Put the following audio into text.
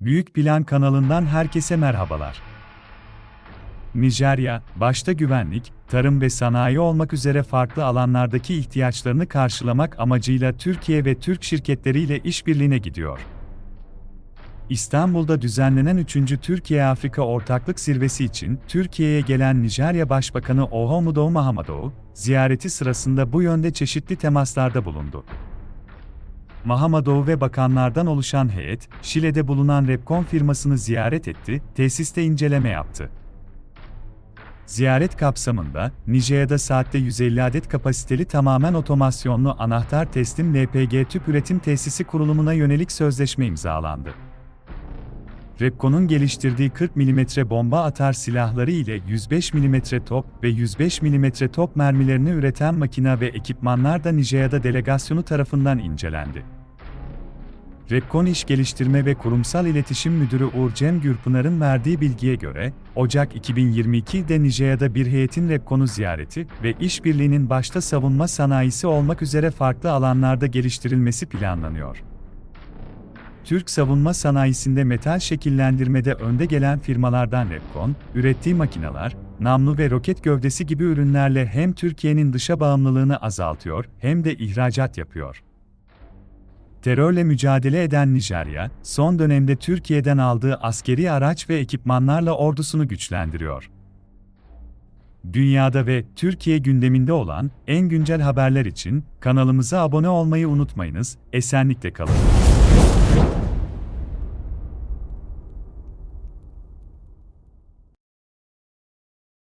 Büyük Plan kanalından herkese merhabalar. Nijerya, başta güvenlik, tarım ve sanayi olmak üzere farklı alanlardaki ihtiyaçlarını karşılamak amacıyla Türkiye ve Türk şirketleriyle işbirliğine gidiyor. İstanbul'da düzenlenen 3. Türkiye-Afrika Ortaklık Zirvesi için Türkiye'ye gelen Nijerya Başbakanı Ohomudo Mahamadou, ziyareti sırasında bu yönde çeşitli temaslarda bulundu. Mahamadou ve bakanlardan oluşan heyet, Şile'de bulunan Repkon firmasını ziyaret etti, tesiste inceleme yaptı. Ziyaret kapsamında, Nijerya'da saatte 150 adet kapasiteli tamamen otomasyonlu anahtar teslim LPG tüp üretim tesisi kurulumuna yönelik sözleşme imzalandı. Repkon'un geliştirdiği 40 mm bomba atar silahları ile 105 mm top ve 105 mm top mermilerini üreten makina ve ekipmanlar da Nijerya'da delegasyonu tarafından incelendi. Repkon İş Geliştirme ve Kurumsal İletişim Müdürü Uğur Cem Gürpınar'ın verdiği bilgiye göre, Ocak 2022'de Nijerya'da bir heyetin Repkon'u ziyareti ve işbirliğinin başta savunma sanayisi olmak üzere farklı alanlarda geliştirilmesi planlanıyor. Türk savunma sanayisinde metal şekillendirmede önde gelen firmalardan Repkon, ürettiği makineler, namlu ve roket gövdesi gibi ürünlerle hem Türkiye'nin dışa bağımlılığını azaltıyor hem de ihracat yapıyor. Terörle mücadele eden Nijerya, son dönemde Türkiye'den aldığı askeri araç ve ekipmanlarla ordusunu güçlendiriyor. Dünyada ve Türkiye gündeminde olan en güncel haberler için kanalımıza abone olmayı unutmayınız, esenlikle kalın.